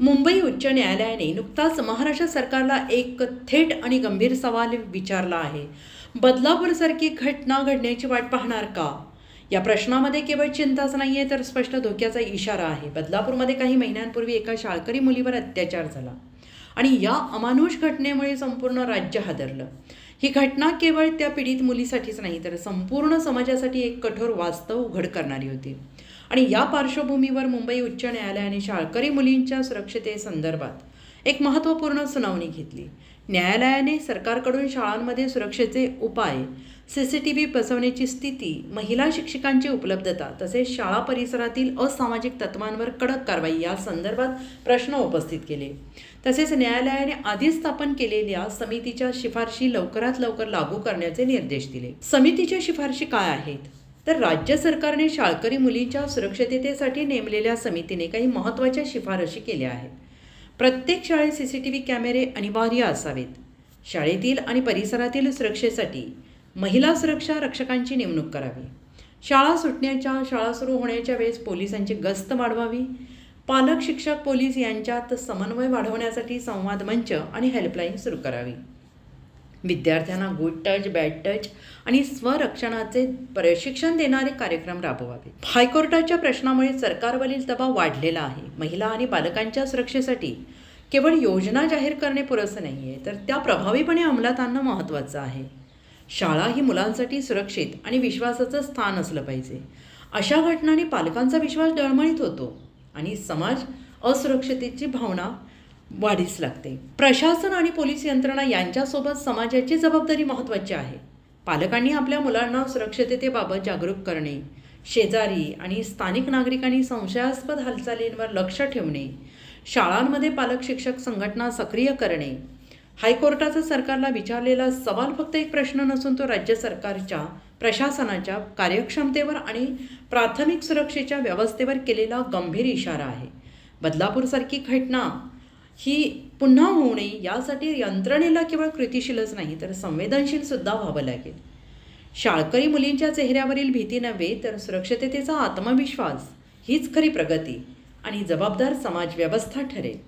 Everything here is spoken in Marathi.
मुंबई उच्च न्यायालयाने नुकताच महाराष्ट्र सरकारला एक थेट आणि गंभीर सवाल विचारला आहे. बदलापूरसारखी घटना घडण्याची वाट पाहणार का? या प्रश्नामध्ये केवळ चिंताच नाहीये तर स्पष्ट धोक्याचा इशारा आहे. बदलापूरमध्ये काही महिन्यांपूर्वी एका शाळकरी मुलीवर अत्याचार झाला आणि या अमानुष घटनेमुळे संपूर्ण राज्य हादरलं. ही घटना केवळ त्या पीडित मुलीसाठीच नाही तर संपूर्ण समाजासाठी एक कठोर वास्तव उघड करणारी होती. आणि या पार्श्वभूमीवर मुंबई उच्च न्यायालयाने शाळकरी मुलींच्या सुरक्षितेसंदर्भात एक महत्त्वपूर्ण सुनावणी घेतली. न्यायालयाने सरकारकडून शाळांमध्ये सुरक्षेचे उपाय सी सी टी व्ही बसवण्याची स्थिती महिला शिक्षकांची उपलब्धता तसेच शाळा परिसरातील असामाजिक तत्वांवर कडक कारवाई या संदर्भात प्रश्न उपस्थित केले. तसेच न्यायालयाने आधीच स्थापन केलेल्या समितीच्या शिफारशी लवकरात लवकर लागू करण्याचे निर्देश दिले. समितीच्या शिफारशी काय आहेत? तर राज्य सरकारने शाळकरी मुलींच्या सुरक्षिततेसाठी नेमलेल्या समितीने काही महत्त्वाच्या शिफारशी केल्या आहेत. प्रत्येक शाळेत सी सी टी व्ही कॅमेरे अनिवार्य असावेत. शाळेतील आणि परिसरातील सुरक्षेसाठी महिला सुरक्षा रक्षकांची नेमणूक करावी. शाळा सुटण्याच्या शाळा सुरू होण्याच्या वेळेस पोलिसांची गस्त वाढवावी. पालक शिक्षक पोलीस यांच्यात समन्वय वाढवण्यासाठी संवाद मंच आणि हेल्पलाईन सुरू करावी. विद्यार्थ्यांना गुड टच बॅड टच आणि स्वरक्षणाचे प्रशिक्षण देणारे कार्यक्रम राबवावे. हायकोर्टाच्या प्रश्नामुळे सरकारवरील दबाव वाढलेला आहे. महिला आणि बालकांच्या सुरक्षेसाठी केवळ योजना जाहीर करणे पुरेसं नाही आहे तर त्या प्रभावीपणे अंमलात आणणं महत्त्वाचं आहे. शाळा ही मुलांसाठी सुरक्षित आणि विश्वासाचं स्थान असलं पाहिजे. अशा घटनांनी पालकांचा विश्वास डळमळीत होतो आणि समाज असुरक्षितेची भावना वाढीस लागते. प्रशासन आणि पोलीस यंत्रणा यांच्यासोबत समाजाची जबाबदारी महत्त्वाची आहे. पालकांनी आपल्या मुलांना सुरक्षिततेबाबत जागरूक करणे शेजारी आणि स्थानिक नागरिकांनी संशयास्पद हालचालींवर लक्ष ठेवणे शाळांमध्ये पालक शिक्षक संघटना सक्रिय करणे. हायकोर्टाचा सरकारला विचारलेला सवाल फक्त एक प्रश्न नसून तो राज्य सरकारच्या प्रशासनाच्या कार्यक्षमतेवर आणि प्राथमिक सुरक्षेच्या व्यवस्थेवर केलेला गंभीर इशारा आहे. बदलापूरसारखी घटना ही पुन्हा होऊ नये यासाठी यंत्रणेला केवळ कृतिशीलच नाही तर संवेदनशील सुद्धा व्हावं लागेल. शाळकरी मुलींच्या चेहऱ्यावरील भीती नव्हे तर सुरक्षिततेचा आत्मविश्वास हीच खरी प्रगती आणि जबाबदार समाज व्यवस्था ठरेल.